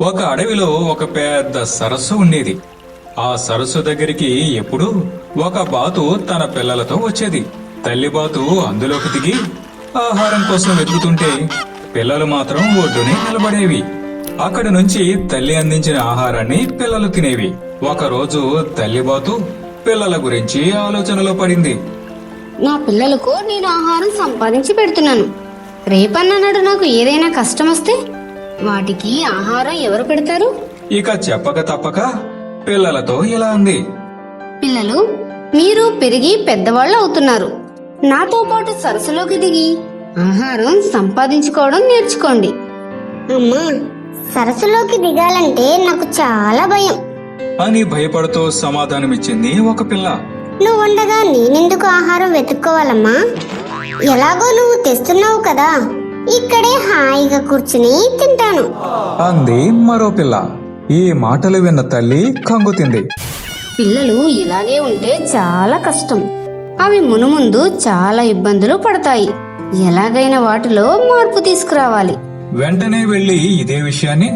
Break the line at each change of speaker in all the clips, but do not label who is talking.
ఒక అడవిలో ఒక పెద్ద సరస్సు ఉండేది. ఆ సరస్సు దగ్గరికి ఎప్పుడు ఒక బాతు తన పిల్లలతో వచ్చేది. తల్లి బాతు అందులోకి దిగి ఆహారం కోసం వెతుకుతుంటే పిల్లలు మాత్రం ఒడ్డునే నిలబడేవి. అక్కడి నుంచి తల్లి అందించిన ఆహారాన్ని పిల్లలు తినేవి. ఒకరోజు తల్లి బాతు పిల్లల గురించి ఆలోచనలో పడింది.
నా పిల్లలకు నేను ఆహారం సంపాదించి పెడుతున్నాను. రేపన్ననాడు నాకు ఏదైనా కష్టం వస్తే వాటికి ఆహారం ఎవరు పెడతారు?
ఇక చెప్పక తప్పక పిల్లలతో ఇలా అంది.
పిల్లలు మీరు పెరిగి పెద్దవాళ్ళు అవుతున్నారు. నాతో పాటు సరస్సులోకి దిగి ఆహారం సంపాదించుకోవడం నేర్చుకోండి.
అమ్మా సరస్సులోకి దిగాలంటే నాకు చాలా భయం.
అని భయపడుతూ సమాధానమిచ్చింది ఒక పిల్ల.
నువ్వు ఉండగా నేనెందుకు ఆహారం వెతుక్కోవాలమ్మా? ఎలాగో నువ్వు తెస్తున్నావు కదా. ఇక్కడే హాయిగా కూర్చుని తింటాను.
అంది మరో పిల్ల. ఈ మాటలు విన్న తల్లి కంగుతింది
పిల్లలు ఇలాగే ఉంటే చాలా కష్టం. అవి మునుముందు చాలా ఇబ్బందులు పడతాయి. ఎలాగైనా వాటిలో మార్పు తీసుకురావాలి.
వెంటనే వెళ్ళి ఇదే విషయాన్ని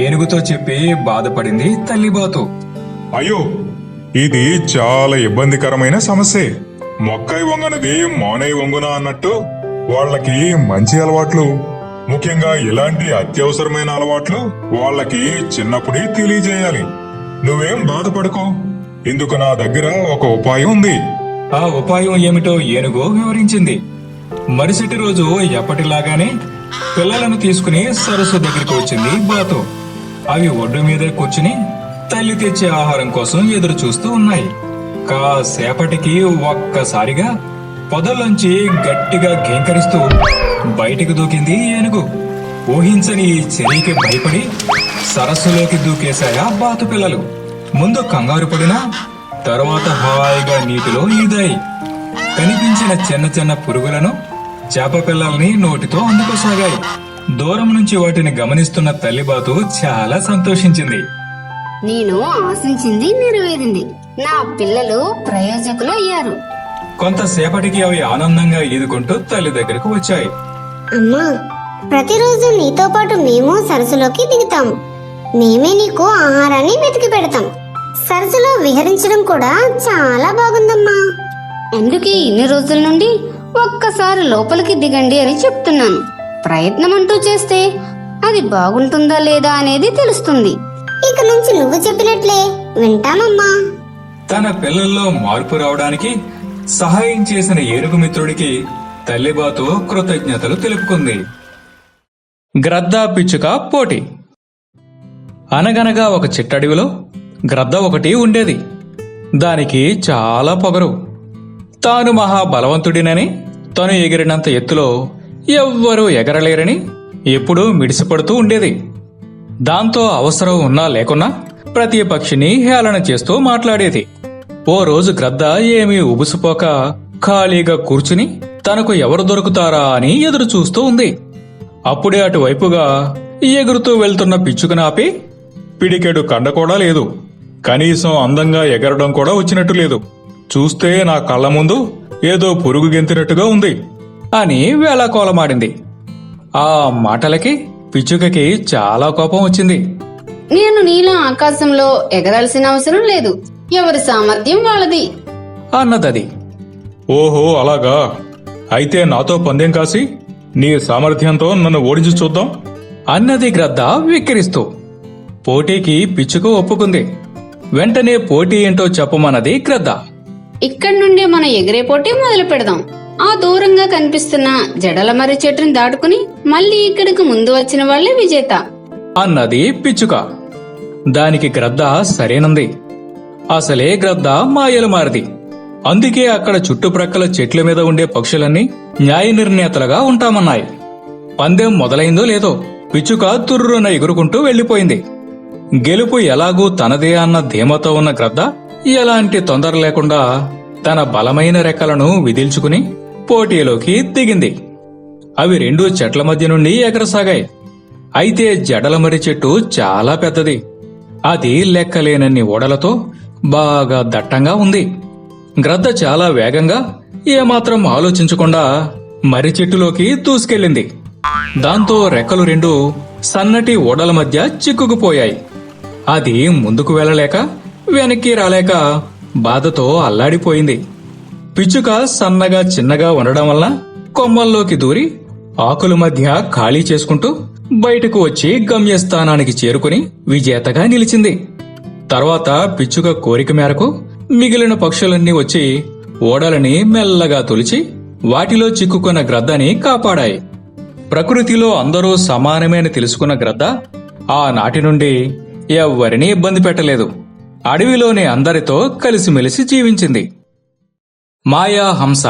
ఏనుగుతో చెప్పి బాధపడింది తల్లిబాతు
అయ్యో ఇది చాలా ఇబ్బందికరమైన సమస్యే. మొక్కై వంగనది మోనై వంగున అన్నట్టు వాళ్ళకి మంచి అలవాట్లు ముఖ్యంగా ఇలాంటి అత్యవసరమైన అలవాట్లు వాళ్ళకి చిన్నప్పుడే తెలియజేయాలి. నువ్వేం బాధపడుకో. ఇందుకు నా దగ్గర ఒక ఉపాయం ఉంది.
ఆ ఉపాయం ఏమిటో ఏనుగో వివరించింది. మరుసటి రోజు ఎప్పటిలాగానే పిల్లలను తీసుకుని సరస్సు దగ్గరికి వచ్చింది బాతు. అవి ఒడ్డు మీదే కూర్చుని తల్లి తెచ్చే ఆహారం కోసం ఎదురు చూస్తూ ఉన్నాయి. కాసేపటికి ఒక్కసారిగా పొదల్లోంచి గట్టిగా కేంకరిస్తూ బయటికి దూకింది ఏనుగు. ఊహించని ఈ చర్యకి భయపడి సరస్సులోకి దూకేశాయా బాతు పిల్లలు. ముందు కంగారు పడినా తరువాత హాయిగా నీటిలో ఈదాయి. కనిపించిన చిన్న చిన్న పురుగులను చేప పిల్లల్ని నోటితో అందుకోసాగాయి. దూరం నుంచి వాటిని గమనిస్తున్న తల్లి బాతు చాలా సంతోషించింది.
నేను ఆశించింది నెరవేరింది. నా పిల్లలు ప్రయోజకులు అయ్యారు.
కొంతసేపటికి అవి ఆనందంగా ఈదుకుంటూ తల్లి దగ్గరకు వచ్చాయి.
అమ్మా ప్రతిరోజు నీతో పాటు మేము సరస్సులోకి దిగుతాము మేమే నీకు ఆహారాన్ని వెతికి పెడతాం. సరస్సులో విహరించడం కూడా చాలా బాగుందమ్మా.
అందుకే ఇన్ని రోజుల నుండి ఒక్కసారి లోపలికి దిగండి అని చెప్తున్నాను. ప్రయత్నం అంటూ చేస్తే అది బాగుంటుందా లేదా అనేది తెలుస్తుంది.
ఇక నుంచి నువ్వు చెప్పినట్లే వింటామమ్మా.
తన పిల్లల్లో మార్పు రావడానికి సహాయం చేసిన ఏనుగు మిత్రుడికి తల్లిబాతు కృతజ్ఞతలు తెలుపుకుంది. గ్రద్ద పిచ్చుక పోటీ. అనగనగా ఒక చిట్టడివిలో గ్రద్ద ఒకటి ఉండేది. దానికి చాలా పొగరు. తాను మహా బలవంతుడినని తను ఎగిరినంత ఎత్తులో ఎవ్వరూ ఎగరలేరని ఎప్పుడూ మిడిసిపడుతూ ఉండేది. దాంతో అవసరం ఉన్నా లేకున్నా ప్రతి పక్షిని హేళన చేస్తూ మాట్లాడేది. ఓ రోజు గ్రద్ద ఏమీ ఉబుసుపోక ఖాళీగా కూర్చుని తనకు ఎవరు దొరుకుతారా అని ఎదురు చూస్తూ ఉంది. అప్పుడే అటువైపుగా ఎగురుతూ వెళ్తున్న పిచ్చుకను ఆపి పిడికెడు కండ కూడా లేదు. కనీసం అందంగా ఎగరడం కూడా వచ్చినట్టు లేదు. చూస్తే నా కళ్ళ ముందు ఏదో పురుగు గెంతినట్టుగా ఉంది అని వేళాకోలమాడింది. ఆ మాటలకి పిచ్చుకకి చాలా కోపం వచ్చింది.
నేను నీలా ఆకాశంలో ఎగరాల్సిన అవసరం లేదు. ఎవరి సామర్థ్యం వాళ్ళది.
అన్నదది.
ఓహో అలాగా. అయితే నాతో పందెం కాసి నీ సామర్థ్యంతో నన్ను ఓడించి చూద్దాం.
అన్నది గ్రద్ద విక్కిరిస్తూ. పోటీకి పిచ్చుక ఒప్పుకుంది. వెంటనే పోటీ ఏంటో చెప్పమన్నది గ్రద్ద.
ఇక్కడి నుండి మనం ఎగిరే పోటీ మొదలు పెడదాం. ఆ దూరంగా కనిపిస్తున్న జడల మర్రి చెట్టుని దాటుకుని మళ్ళీ ఇక్కడికి ముందు వచ్చిన వాళ్ళే విజేత.
అన్నది పిచ్చుక. దానికి గ్రద్ద సరేనంది. అసలే గ్రద్ద మాయలు మారిది. అందుకే అక్కడ చుట్టుప్రక్కల చెట్ల మీద ఉండే పక్షులన్నీ న్యాయ నిర్ణేతలుగా ఉంటామన్నాయి. పందెం మొదలైందో లేదో పిచ్చుక తుర్రున ఎగురుకుంటూ వెళ్ళిపోయింది గెలుపు ఎలాగూ తనదే అన్న ధీమతో ఉన్న గ్రద్ద ఎలాంటి తొందర లేకుండా తన బలమైన రెక్కలను విదిల్చుకుని పోటీలోకి దిగింది. అవి రెండు చెట్ల మధ్య నుండి ఎగరసాగాయి. అయితే జడలమర్రి చెట్టు చాలా పెద్దది. అది లెక్కలేనన్ని ఓడలతో బాగా దట్టంగా ఉంది. గ్రద్ద చాలా వేగంగా ఏమాత్రం ఆలోచించకుండా మర్రి చెట్టులోకి దూసుకెళ్ళింది. దాంతో రెక్కలు రెండు సన్నటి ఓడల మధ్య చిక్కుకుపోయాయి. అది ముందుకు వెళ్ళలేక వెనక్కి రాలేక బాధతో అల్లాడిపోయింది. పిచ్చుక సన్నగా చిన్నగా ఉండడం వల్ల కొమ్మల్లోకి దూరి ఆకుల మధ్య ఖాళీ చేసుకుంటూ బయటకు వచ్చి గమ్యస్థానానికి చేరుకుని విజేతగా నిలిచింది. తర్వాత పిచ్చుక కోరిక మేరకు మిగిలిన పక్షులన్నీ వచ్చి ఓడలని మెల్లగా తొలిచి వాటిలో చిక్కుకున్న గ్రద్దని కాపాడాయి. ప్రకృతిలో అందరూ సమానమేని తెలుసుకున్న గ్రద్ద ఆనాటి నుండి ఎవ్వరినీ ఇబ్బంది పెట్టలేదు. అడవిలోని అందరితో కలిసిమెలిసి జీవించింది. మాయా హంస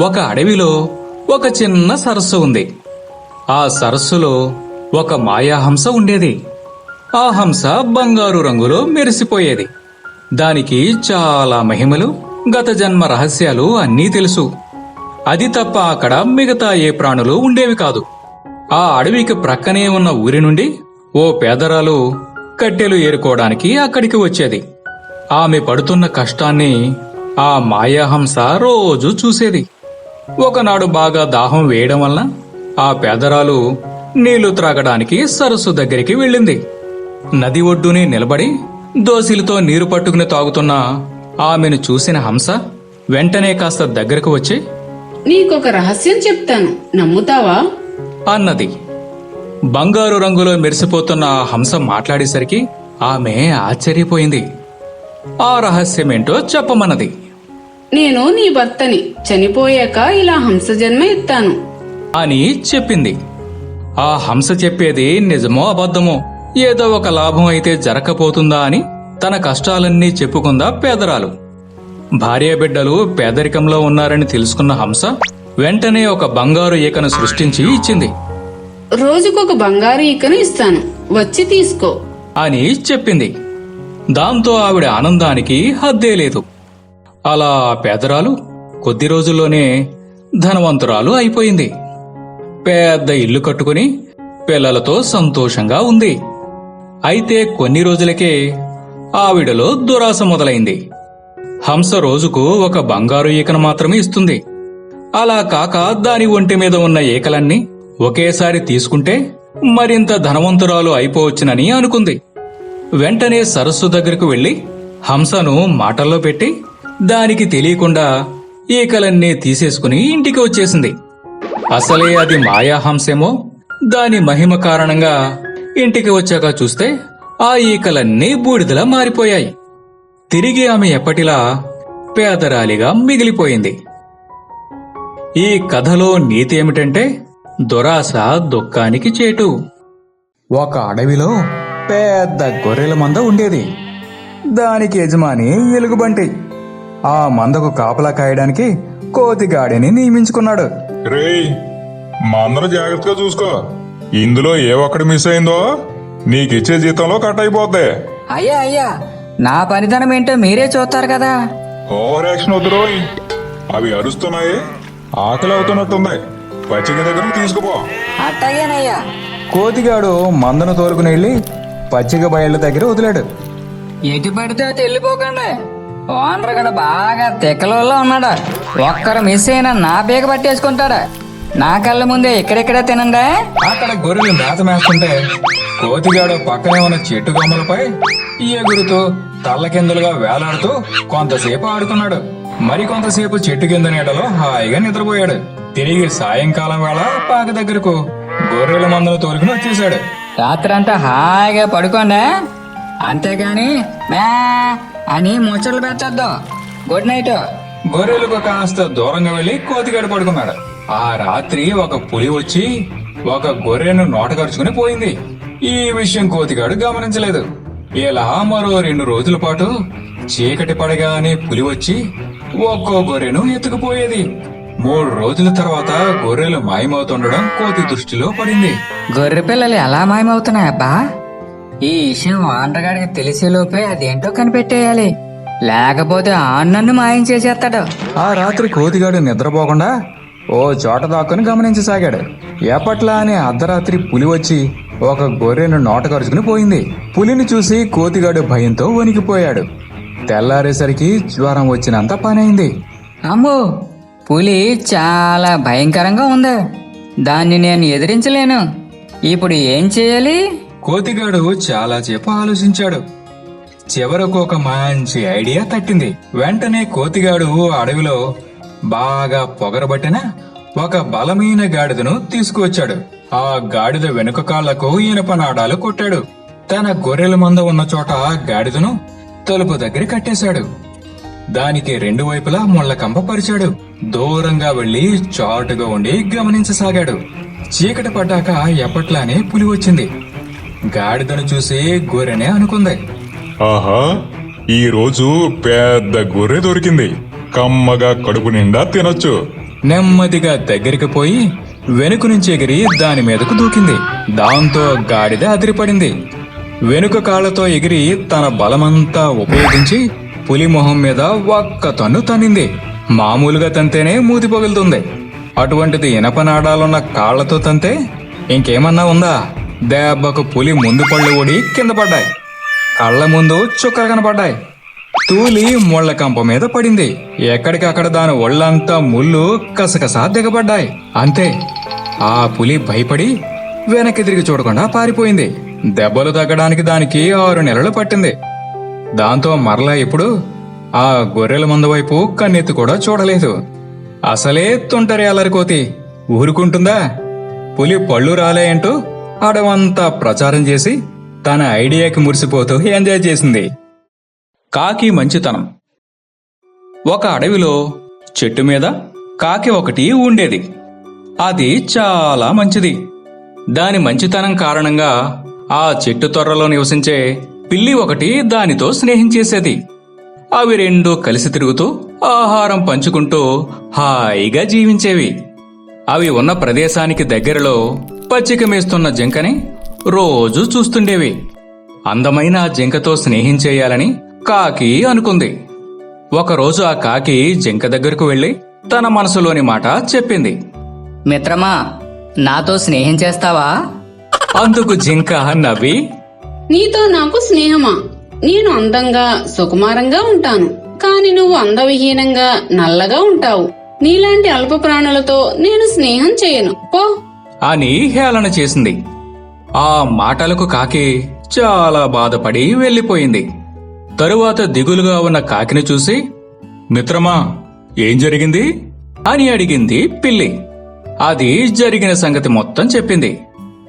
ఒక అడవిలో ఒక చిన్న సరస్సు ఉంది. ఆ సరస్సులో ఒక మాయాహంస ఉండేది. ఆ హంస బంగారు రంగులో మెరిసిపోయేది. దానికి చాలా మహిమలు గత జన్మ రహస్యాలు అన్నీ తెలుసు. అది తప్ప అక్కడ మిగతా ఏ ప్రాణులు ఉండేవి కాదు. ఆ అడవికి ప్రక్కనే ఉన్న ఊరి నుండి ఓ పేదరాలు కట్టెలు ఏరుకోవడానికి అక్కడికి వచ్చేది. ఆమె పడుతున్న కష్టాన్ని ఆ మాయాహంస రోజు చూసేది. ఒకనాడు బాగా దాహం వేయడం వలన ఆ పేదరాలు నీళ్ళు త్రాగడానికి సరస్సు దగ్గరికి వెళ్ళింది. నది ఒడ్డునే నిలబడి దోసిలతో నీరు పట్టుకుని తాగుతున్న ఆమెను చూసిన హంస వెంటనే కాస్త దగ్గరకు వచ్చి
నీకొక రహస్యం చెప్తాను. నమ్ముతావా?
అన్నది. బంగారు రంగులో మెరిసిపోతున్న ఆ హంస మాట్లాడేసరికి ఆమె ఆశ్చర్యపోయింది. ఆ రహస్యమేంటో చెప్పమన్నది.
నేను నీ భర్తని చనిపోయాక ఇలా హంస జన్మ ఎత్తాను.
అని చెప్పింది. ఆ హంస చెప్పేది నిజమో అబద్ధమో ఏదో ఒక లాభం అయితే జరగపోతుందా అని తన కష్టాలన్నీ చెప్పుకుందా పేదరాలు. భార్యాబిడ్డలు పేదరికంలో ఉన్నారని తెలుసుకున్న హంస వెంటనే ఒక బంగారు ఈకను సృష్టించి ఇచ్చింది.
రోజుకొక బంగారు ఈకను ఇస్తాను. వచ్చి తీసుకో.
అని చెప్పింది. దాంతో ఆవిడ ఆనందానికి హద్దే లేదు. అలా పేదరాలు కొద్ది రోజుల్లోనే ధనవంతురాలు అయిపోయింది. పెద్ద ఇల్లు కట్టుకుని పిల్లలతో సంతోషంగా ఉంది. అయితే కొన్ని రోజులకే ఆవిడలో దురాశ మొదలైంది. హంస రోజుకు ఒక బంగారు ఈకను మాత్రమే ఇస్తుంది. అలా కాక దాని ఒంటి మీద ఉన్న ఈకలన్నీ ఒకేసారి తీసుకుంటే మరింత ధనవంతురాలు అయిపోవచ్చునని అనుకుంది. వెంటనే సరస్సు దగ్గరకు వెళ్ళి హంసను మాటల్లో పెట్టి దానికి తెలియకుండా ఈకలన్నీ తీసేసుకుని ఇంటికి వచ్చేసింది. అసలే అది మాయాహంసేమో? దాని మహిమ కారణంగా ఇంటికి వచ్చాక చూస్తే ఆ ఈకలన్నీ బూడిదలా మారిపోయాయి. తిరిగి ఆమె ఎప్పటిలా పేదరాలిగా మిగిలిపోయింది. ఈ కథలో నీతి ఏమిటంటే దురాశ దుఃఖానికి చేటు. ఒక అడవిలో పెద్ద గొర్రెల మంద ఉండేది. దానికి యజమాని ఎలుగుబంటి. ఆ మందకు కాపలా కాయడానికి కోతిగాడిని నియమించుకున్నాడు.
రేయ్ మా అందరూ జాగ్రత్తగా చూసుకో. ఇందులో ఏ ఒక్కటి మిస్ అయిందో నీకిచ్చే జీతంలో కట్ అయిపోద్ది.
అయ్యా అయ్యా నా పనితనం ఏంటో మీరే చూస్తారు కదా.
ఓవర్ యాక్షన్ వద్దురోయ్ అవి అరుస్తున్నాయి ఆకలి అవుతున్నట్టుంది. పచ్చిక దగ్గర తీసుకుపో.
అట్టగేనయ్యా
కోతిగాడు మందను తోలుకుని వెళ్ళి పచ్చిక బయళ్ళ దగ్గర వదిలాడు.
ఎటు పడితే వెళ్ళిపోకండి. ఓనర్ గడ బాగా తెక్కలలో ఉన్నాడు. ఒక్కరు మిస్ అయినా నా బీగ పట్టేసుకుంటాడు నా కళ్ళ ముందే ఇక్కడెక్కడే తినండి?
అక్కడ గొర్రెలు మేత మేస్తుంటే కోతిగాడు పక్కనే ఉన్న చెట్టు కొమ్మలపై ఎగురుతూ తల్ల కిందలుగా వేలాడుతూ కొంతసేపు ఆడుకున్నాడు. మరి కొంతసేపు చెట్టు కింద నీడలో హాయిగా నిద్రపోయాడు. తిరిగి సాయంకాలం వేళ పాక దగ్గరకు గొర్రెల మందను తోలుకుని వచ్చేశాడు.
రాత్రంతా హాయిగా పడుకోండి? అంతేగాని మే అని ముచ్చట్లు పెట్టద్దు. గుడ్ నైట్
గొర్రెలకు కాస్త దూరంగా వెళ్ళి కోతిగాడు పడుకున్నాడు. ఆ రాత్రి ఒక పులి వచ్చి ఒక గొర్రెను నోటగరుచుకుని పోయింది. ఈ విషయం కోతిగాడు గమనించలేదు. ఇలా మరో రెండు రోజుల పాటు చీకటి పడగానే పులి వచ్చి ఒక్కో గొర్రెను ఎత్తుకుపోయేది. మూడు రోజుల తర్వాత గొర్రెలు మాయమవుతుండడం కోతి దృష్టిలో పడింది.
గొర్రె పిల్లలు ఎలా మాయమవుతున్నాయబ్బా? ఈ విషయం ఆండ్రగాడికి తెలిసేలోపే అదేంటో కనిపెట్టేయాలి. లేకపోతే ఆ నన్ను మాయం చేసేస్తాడు.
ఆ రాత్రి కోతిగాడు నిద్రపోకుండా ఓ చోట దాక్కుని గమనించసాగాడు. ఎప్పట్లా అనే అర్ధరాత్రి పులి వచ్చి ఒక గొర్రెను నోట కరుచుకుని పోయింది. పులిని చూసి కోతిగాడు భయంతో వణికిపోయాడు. తెల్లారేసరికి జ్వరం వచ్చినంత పనైంది.
అమ్మో పులి చాలా భయంకరంగా ఉంది. దాన్ని నేను ఎదిరించలేను. ఇప్పుడు ఏం చేయాలి?
కోతిగాడు చాలాసేపు ఆలోచించాడు. చివరకు ఒక మంచి ఐడియా తట్టింది. వెంటనే కోతిగాడు అడవిలో బాగా పొగరబట్టిన ఒక బలమైన గాడిదను తీసుకువచ్చాడు. ఆ గాడిద వెనుక కాళ్ళకు ఇనప నాడాలు కొట్టాడు. తన గొర్రెల మంద ఉన్న చోట గాడిదను తలుపు దగ్గర కట్టేశాడు. దానికి రెండు వైపులా ముళ్ళకంప పరిచాడు. దూరంగా వెళ్ళి చాటుగా ఉండి గమనించసాగాడు. చీకటి పడ్డాక ఎప్పట్లానే పులి వచ్చింది. గాడిదను చూసి గొర్రెనే అనుకుంది.
ఆహా ఈరోజు పెద్ద గొర్రె దొరికింది. కమ్మగా కడుపు నిండా తినొచ్చు.
నెమ్మదిగా దగ్గరికి పోయి వెనుక నుంచి ఎగిరి దాని మీదకు దూకింది. దాంతో గాడిద అదిరిపడింది. వెనుక కాళ్ళతో ఎగిరి తన బలమంతా ఉపయోగించి పులి మొహం మీద ఒక్క తన్ను తన్నింది. మామూలుగా తంతేనే మూతి పగులుతుంది. అటువంటిది ఇనపనాడాలున్న కాళ్ళతో తంతే ఇంకేమన్నా ఉందా? దెబ్బకు పులి ముందు పళ్ళు ఓడి కింద పడ్డాయి. కళ్ళ ముందు చుక్కలు కనపడ్డాయి. తూలి ముళ్ళ కంప మీద పడింది. ఎక్కడికక్కడ దాని ఒళ్ళంతా ముళ్ళు కసకసా దిగబడ్డాయి. అంతే. ఆ పులి భయపడి వెనక్కి తిరిగి చూడకుండా పారిపోయింది. దెబ్బలు తగ్గడానికి దానికి ఆరు నెలలు పట్టింది. దాంతో మరలా ఇప్పుడు ఆ గొర్రెల మంద వైపు కన్నెత్తి కూడా చూడలేదు. అసలే తుంటరి అలరికోతి ఊరుకుంటుందా? పులి పళ్ళు రాలే అంటూ అడవంతా ప్రచారం చేసి తన ఐడియాకి మురిసిపోతూ ఎంజాయ్ చేసింది. కాకి మంచితనం. ఒక అడవిలో చెట్టు మీద కాకి ఒకటి ఉండేది. అది చాలా మంచిది. దాని మంచితనం కారణంగా ఆ చెట్టు తొర్రలో నివసించే పిల్లి ఒకటి దానితో స్నేహించేసేది అవి రెండు కలిసి తిరుగుతూ ఆహారం పంచుకుంటూ హాయిగా జీవించేవి. అవి ఉన్న ప్రదేశానికి దగ్గరలో పచ్చిక మేస్తున్న జింకని రోజు చూస్తుండేవి. అందమైన ఆ జింకతో స్నేహం చేయాలని కాకి అనుకుంది. ఒకరోజు ఆ కాకి జింక దగ్గరకు వెళ్ళి తన మనసులోని మాట చెప్పింది.
మిత్రమా నాతో స్నేహం చేస్తావా?
అందుకు జింక నవ్వి
నీతో నాకు స్నేహమా? నేను అందంగా సుకుమారంగా ఉంటాను. కాని నువ్వు అందవిహీనంగా నల్లగా ఉంటావు. నీలాంటి అల్ప ప్రాణులతో నేను స్నేహం చేయను. పో.
అని హేళన చేసింది. ఆ మాటలకు కాకి చాలా బాధపడి వెళ్ళిపోయింది. తరువాత దిగులుగా ఉన్న కాకిని చూసి మిత్రమా ఏం జరిగింది? అని అడిగింది పిల్లి. అది జరిగిన సంగతి మొత్తం చెప్పింది.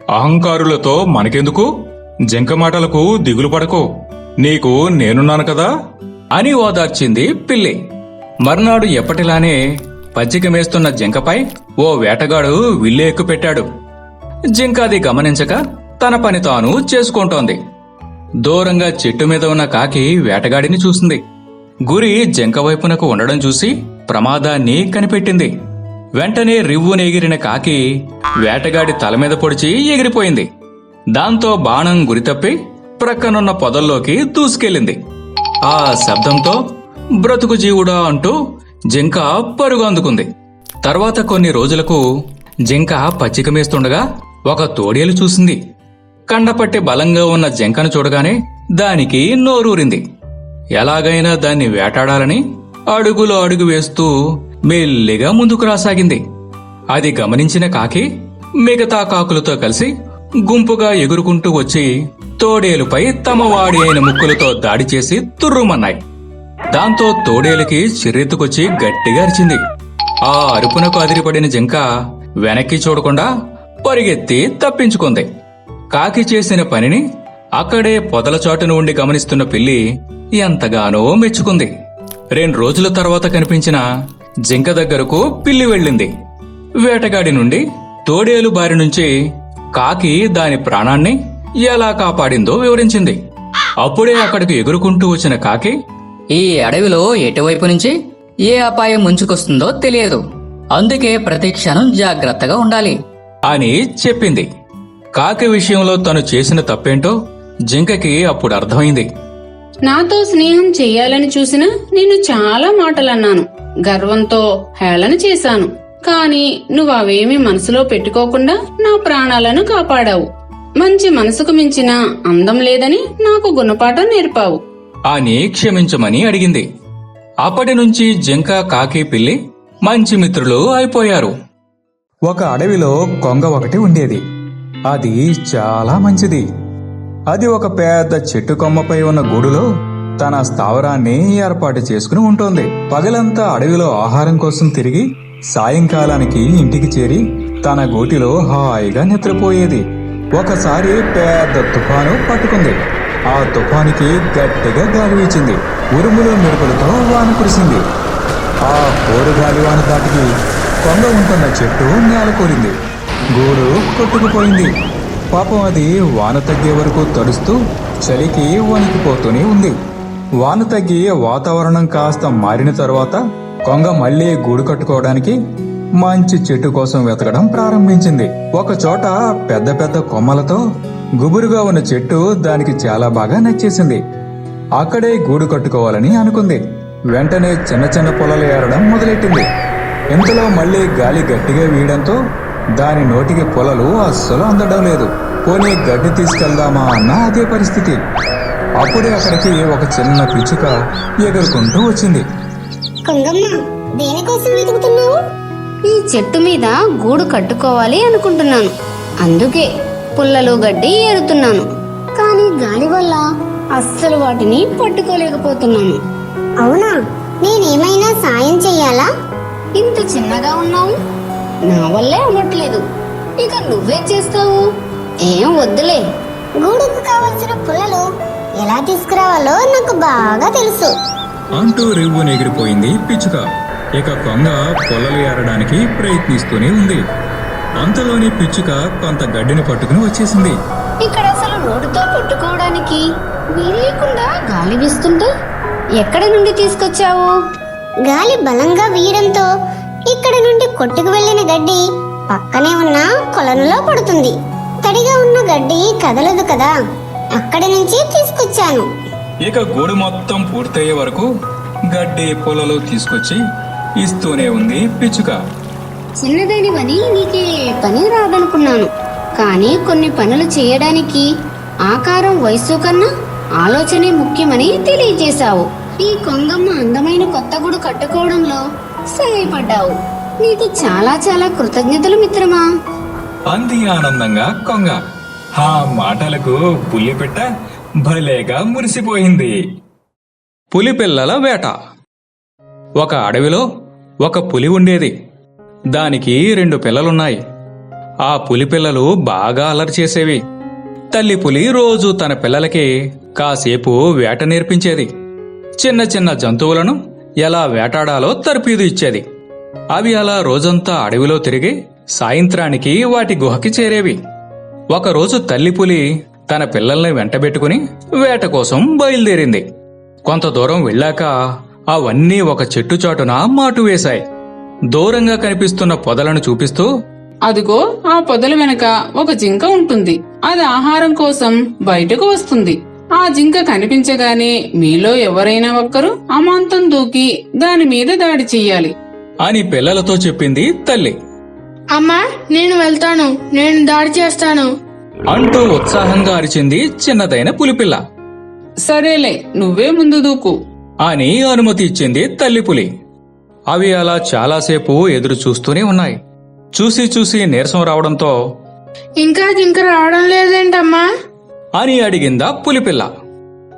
అహంకారులతో మనకెందుకు? జింక మాటలకు దిగులు పడకు. నీకు నేనున్నాను కదా? అని ఓదార్చింది పిల్లి. మర్నాడు ఎప్పటిలానే పచ్చిక మేస్తున్న జింకపై ఓ వేటగాడు విల్లు ఎక్కుపెట్టాడు జింక అది గమనించక తన పని తాను చేసుకుంటోంది. దూరంగా చెట్టు మీద ఉన్న కాకి వేటగాడిని చూసింది. గురి జింక వైపునకు ఉండడం చూసి ప్రమాదాన్ని కనిపెట్టింది. వెంటనే రివ్వున ఎగిరిన కాకి వేటగాడి తల మీద పొడిచి ఎగిరిపోయింది. దాంతో బాణం గురితప్పి ప్రక్కనున్న పొదల్లోకి దూసుకెళ్ళింది. ఆ శబ్దంతో బ్రతుకు జీవుడా అంటూ జింక పరుగు అందుకుంది. తర్వాత కొన్ని రోజులకు జింక పచ్చిక మేస్తుండగా ఒక తోడేలు చూసింది. కండపట్టి బలంగా ఉన్న జింకను చూడగానే దానికి నోరూరింది. ఎలాగైనా దాన్ని వేటాడాలని అడుగులో అడుగు వేస్తూ మెల్లిగా ముందుకు రాసాగింది. అది గమనించిన కాకి మిగతా కాకులతో కలిసి గుంపుగా ఎగురుకుంటూ వచ్చి తోడేలుపై తమ వాడి అయిన ముక్కులతో దాడి చేసి తుర్రుమన్నాయి. దాంతో తోడేలుకి చిర్రెత్తుకొచ్చి గట్టిగా అరిచింది. ఆ అరుపునకు అదిరిపడిన జింక వెనక్కి చూడకుండా పరిగెత్తి తప్పించుకుంది. కాకి చేసిన పనిని అక్కడే పొదల చాటున ఉండి గమనిస్తున్న పిల్లి ఎంతగానో మెచ్చుకుంది. రెండు రోజుల తర్వాత కనిపించిన జింక దగ్గరకు పిల్లి వెళ్ళింది. వేటగాడి నుండి తోడేలు బారి నుంచి కాకి దాని ప్రాణాన్ని ఎలా కాపాడిందో వివరించింది. అప్పుడే అక్కడికి ఎగురుకుంటూ వచ్చిన కాకి
ఈ అడవిలో ఎటువైపు నుంచి ఏ అపాయం ముంచుకొస్తుందో తెలియదు. అందుకే ప్రతి క్షణం జాగ్రత్తగా ఉండాలి.
అని చెప్పింది. కాకి విషయంలో తను చేసిన తప్పేంటో జింకకి అప్పుడు అర్థమైంది.
నాతో స్నేహం చెయ్యాలని చూసినా నేను చాలా మాటలన్నాను. గర్వంతో హేళన చేశాను. కాని నువ్వు అవేమీ మనసులో పెట్టుకోకుండా నా ప్రాణాలను కాపాడావు. మంచి మనసుకు మించిన అందం లేదని నాకు గుణపాఠం నేర్పావు.
అని క్షమించమని అడిగింది. అప్పటి నుంచి జింక కాకి పిల్లి మంచి మిత్రులు అయిపోయారు. ఒక అడవిలో కొంగ ఒకటి ఉండేది. అది చాలా మంచిది. అది ఒక పెద్ద చెట్టు కొమ్మపై ఉన్న గూడులో తన స్థావరాన్ని ఏర్పాటు చేసుకుని ఉంటుంది. పగలంతా అడవిలో ఆహారం కోసం తిరిగి సాయంకాలానికి ఇంటికి చేరి తన గూటిలో హాయిగా నిద్రపోయేది. ఒకసారి పెద్ద తుఫాను పట్టుకుంది. ఆ తుఫానికి గట్టిగా గాలి వీచింది. ఉరుములు మెరుపులతో వాన కురిసింది. ఆ కోరుగాలి గాలివాన దాటికి కొంగ ఉంటున్న చెట్టు నేలకూరింది గూడు కొట్టుకుపోయింది. పాపం అది వాన తగ్గే వరకు తడుస్తూ చలికి వణికిపోతూనే ఉంది. వాన తగ్గి వాతావరణం కాస్త మారిన తరువాత కొంగ మళ్ళీ గూడు కట్టుకోవడానికి మంచి చెట్టు కోసం వెతకడం ప్రారంభించింది. ఒక చోట పెద్ద పెద్ద కొమ్మలతో గుబురుగా ఉన్న చెట్టు దానికి చాలా బాగా నచ్చేసింది. అక్కడే గూడు కట్టుకోవాలని అనుకుంది. వెంటనే చిన్న చిన్న పొలలు ఏరడం మొదలెట్టింది. ఇంతలో మళ్ళీ గాలి గట్టిగా వీయడంతో దాని నోటికి పొలలు అస్సలు అందడం లేదు. పోనీ గడ్డి తీసుకెళ్దామా అన్న అదే పరిస్థితి. అప్పుడే అక్కడికి ఒక చిన్న పిచ్చుక ఎగురుకుంటూ వచ్చింది.
ఈ చెట్టు మీద గూడు కట్టుకోవాలి అనుకుంటున్నాను. అందుకే పుల్లలు గడ్డి ఏరుతున్నాను. కానీ గాలి వల్ల అస్సలు వాటిని పట్టుకోలేకపోతున్నాను.
అవునా? నేనేమైనా సాయం చెయ్యాలా?
ఇంత చిన్నగా ఉన్నావు? నా వల్లే అవ్వట్లేదు ఇక నువ్వేం చేస్తావు. ఏం వద్దులే.
గూడుకు కావలసిన పుల్లలు ఎలా తీసుకురావాలో నాకు బాగా తెలుసు.
అంటూ రివ్వు ఎగిరిపోయింది పిచ్చుక. ఇక కొంగ పొలలు ఏరడానికి ప్రయత్నిస్తూనే ఉంది. అంతలోని పిచ్చుక కొంత గడ్డిని పట్టుకుని వచ్చేసింది.
ఇక్కడ అసలు నోటితో పట్టుకోవడానికి వీలేకుండా గాలి వీస్తుంటే ఎక్కడి నుండి తీసుకొచ్చావు?
గాలి బలంగా వీయడంతో ఇక్కడ నుండి కొట్టుకు వెళ్ళిన గడ్డి పక్కనే ఉన్న కొలనులో పడుతుంది. తడిగా ఉన్న గడ్డి కదలదు కదా. అక్కడి నుంచి తీసుకొచ్చాను.
ఇక గూడు మొత్తం పూర్తయ్యే వరకు గడ్డి పొలలు తీసుకొచ్చి ఇస్తూనే ఉంది పిచ్చుక.
చిన్నదానివని నీకే పని రాదనుకున్నాను. కానీ కొన్ని పనులు చేయడానికి ఆకారం వయస్సు కన్నా ఆలోచనే ముఖ్యమని తెలియజేశావు. ఈ కొంగమ్మ అందమైన కొత్త గుడు కట్టుకోవడంలో సహాయపడ్డావు. నీకు చాలా చాలా కృతజ్ఞతలు మిత్రమా?
అంది ఆనందంగా కొంగ. ఆ మాటలకు పులిపిట్ట భలేగా మురిసిపోయింది. పులిపిల్లల వేట. ఒక అడవిలో ఒక పులి ఉండేది. దానికి రెండు పిల్లలున్నాయి. ఆ పులి పిల్లలు బాగా అలరి చేసేవి. తల్లి పులి రోజు తన పిల్లలకి కాసేపు వేట నేర్పించేది. చిన్న చిన్న జంతువులను ఎలా వేటాడాలో తర్పీదు ఇచ్చేది. అవి అలా రోజంతా అడవిలో తిరిగి సాయంత్రానికి వాటి గుహకి చేరేవి. ఒకరోజు తల్లి పులి తన పిల్లల్ని వెంటబెట్టుకుని వేట కోసం బయలుదేరింది. కొంత దూరం వెళ్ళాక అవన్నీ ఒక చెట్టు చాటున మాటు వేశాయి. దూరంగా కనిపిస్తున్న పొదలను చూపిస్తూ
అదిగో ఆ పొదల వెనక ఒక జింక ఉంటుంది. అది ఆహారం కోసం బయటకు వస్తుంది. ఆ జింక కనిపించగానే మీలో ఎవరైనా ఒక్కరు అమాంతం దూకి దాని మీద దాడి చెయ్యాలి.
అని పిల్లలతో చెప్పింది తల్లి.
అమ్మా నేను వెళ్తాను. నేను దాడి చేస్తాను.
అంటూ ఉత్సాహంగా అరిచింది చిన్నదైన పులిపిల్ల.
సరేలే నువ్వే ముందు దూకు.
అని అనుమతి ఇచ్చింది తల్లి పులి. అవి అలా చాలాసేపు ఎదురు చూస్తూనే ఉన్నాయి. చూసి చూసి నీరసం రావడంతో
ఇంకా జింక రావడం లేదేంటమ్మా?
అని అడిగిందా పులిపిల్ల.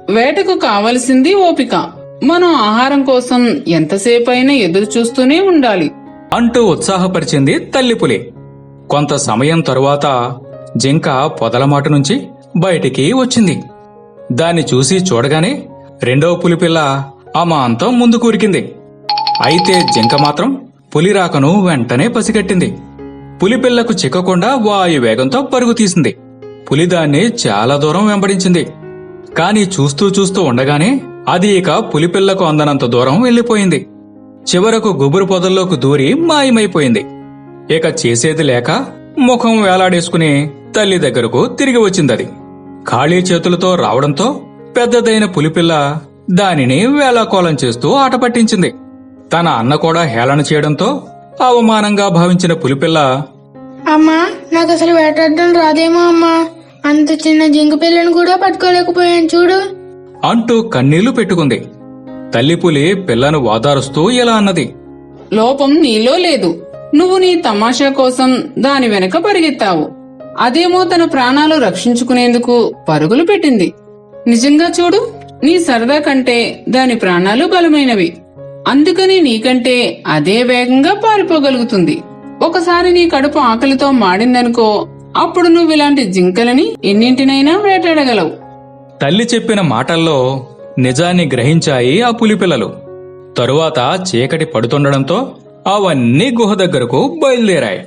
వేటకు కావలసింది ఓపిక. మనం ఆహారం కోసం ఎంతసేపైనా ఎదురు చూస్తూనే ఉండాలి.
అంటూ ఉత్సాహపరిచింది తల్లి పులి. కొంత సమయం తరువాత జింక పొదలమాటు నుంచి బయటికి వచ్చింది. దాన్ని చూసి చూడగానే రెండవ పులిపిల్ల అమాంతం ముందు కూరికింది అయితే జింక మాత్రం పులి రాకను వెంటనే పసిగట్టింది. పులిపిల్లకు చిక్కకుండా వాయు వేగంతో పరుగు తీసింది. పులి దాన్ని చాలా దూరం వెంబడించింది. కాని చూస్తూ చూస్తూ ఉండగానే అది ఇక పులిపిల్లకు అందనంత దూరం వెళ్ళిపోయింది చివరకు గుబురు పొదల్లోకి దూరి మాయమైపోయింది. ఇక చేసేది లేక ముఖం వేలాడేసుకుని తల్లి దగ్గరకు తిరిగి వచ్చిందది. ఖాళీ చేతులతో రావడంతో పెద్దదైన పులిపిల్ల దానిని వేలాకోలం చేస్తూ ఆట పట్టించింది. తన అన్న కూడా హేళన చేయడంతో అవమానంగా భావించిన పులిపిల్ల
అమ్మా నాకు అసలు వేటాడడం రాదేమో అమ్మా. అంత చిన్న జింక పిల్లను కూడా పట్టుకోలేకపోయాను చూడు.
అంటూ కన్నీళ్ళు పెట్టుకుంది. తల్లిపులి పిల్లను వాదారుస్తూ ఇలా అన్నది?
లోపం నీలో లేదు. నువ్వు నీ తమాషా కోసం దాని వెనక పరిగెత్తావు. అదేమో తన ప్రాణాలు రక్షించుకునేందుకు పరుగులు పెట్టింది. నిజంగా చూడు నీ సరదా కంటే దాని ప్రాణాలు బలమైనవి. అందుకని నీకంటే అదే వేగంగా పారిపోగలుగుతుంది. ఒకసారి నీ కడుపు ఆకలితో మాడిందనుకో అప్పుడు నువ్వు ఇలాంటి జింకలని ఎన్నింటినైనా వేటాడగలవు.
తల్లి చెప్పిన మాటల్లో నిజాన్ని గ్రహించాయి ఆ పులిపిల్లలు తరువాత చీకటి పడుతుండడంతో అవన్నీ గుహ దగ్గరకు బయలుదేరాయి.